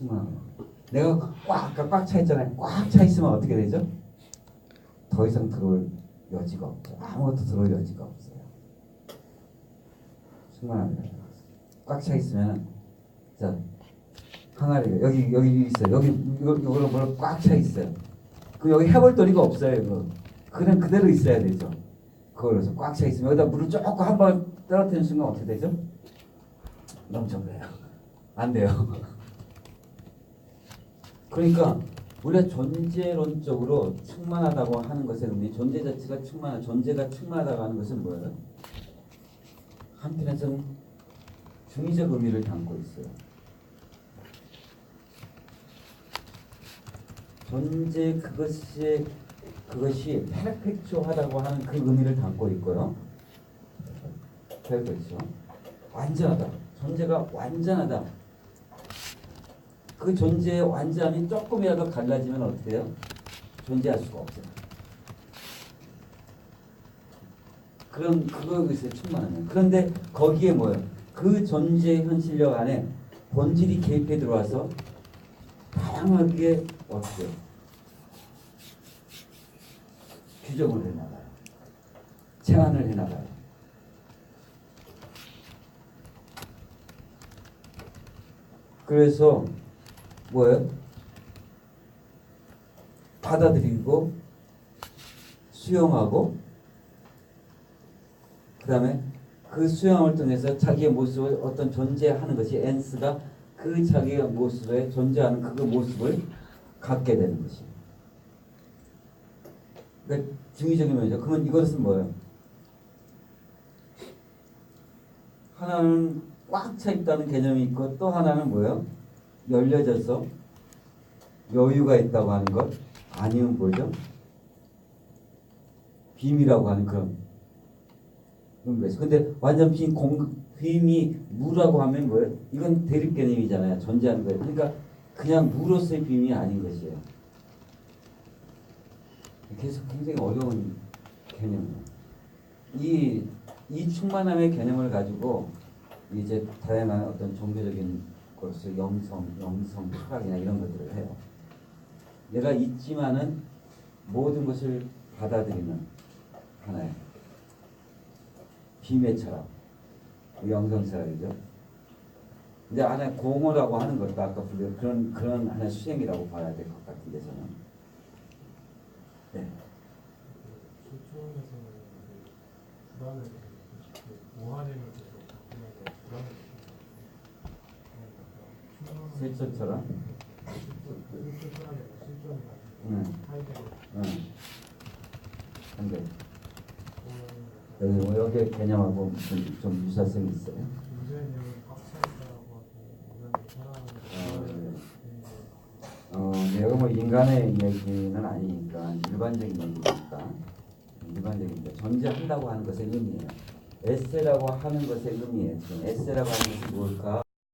충만하고. 내가 꽉, 꽉 차 있잖아요. 꽉 차 있으면 어떻게 되죠? 더 이상 들어올 여지가 없죠. 아무것도 들어올 여지가 없어요. 충만합니다. 꽉 차 있으면 자 항아리가 여기 여기 있어요. 여기 이거 이거로 뭐꽉 차 있어요. 그 여기 해볼 도리가 없어요. 이거 그냥 그대로 있어야 되죠. 그걸로서 꽉 차 있으면 여기다 물을 조금 한번 떨어뜨리는 순간 어떻게 되죠? 넘쳐버려요. 안 돼요. 그러니까 우리가 존재론적으로 충만하다고 하는 것의 의미, 존재 자체가 충만한, 존재가 충만하다고 하는 것은 뭐예요? 한편에서는 중의적 의미를 담고 있어요. 존재 그것이 그것이 페르펙초하다고 하는 그 의미를 담고 있고요. 페르펙초 완전하다. 존재가 완전하다. 그 존재의 완전함이 조금이라도 갈라지면 어떻게 돼요? 존재할 수가 없어요. 그런 그거 있어요 충만하면. 그런데 거기에 뭐예요? 그 존재 현실력 안에 본질이 개입해 들어와서 다양하게 어떻게? 규정을 해나가요. 제한을 해나가요. 그래서 뭐예요? 받아들이고 수용하고 그 다음에 그 수용을 통해서 자기의 모습을 어떤 존재하는 것이 엔스가 그 자기의 모습에 존재하는 그 모습을 갖게 되는 것이. 그러니까 중의적인 면이죠. 그러면 이것은 뭐예요? 하나는 꽉 차 있다는 개념이 있고 또 하나는 뭐예요? 열려져서 여유가 있다고 하는 것 아니면 뭐죠? 빔이라고 하는 그런 그런 거죠. 근데 완전 빈 공, 빔이 무라고 하면 뭐예요? 이건 대립 개념이잖아요. 존재하는 거예요. 그러니까 그냥 무로서의 빔이 아닌 것이에요. 계속 굉장히 어려운 개념이에요. 이, 이 충만함의 개념을 가지고 이제 다양한 어떤 종교적인 것을 영성, 영성, 철학이나 이런 것들을 해요. 내가 있지만은 모든 것을 받아들이는 하나의 비매 철학, 영성 철학이죠. 이제 하나의 공허라고 하는 것도 아까 불려 그런 그런 하나의 수행이라고 봐야 될 것 같은데 저는. 네. 그 불안을 그 무한임을 계속 바꾸면서 불안을 느끼는 실존이 응. 응. 근데 여기 뭐 여기 개념하고 무슨 좀 유사성이 있어요. 어, 사랑하는 어, 뭐 인간의 이야기는 아니니까 일반적인 얘기니까 일반적인데 존재한다고 하는 것의 의미예요. 에세라고 하는 것의 의미예요. 지금 에세라고 하는 것이 뭘까?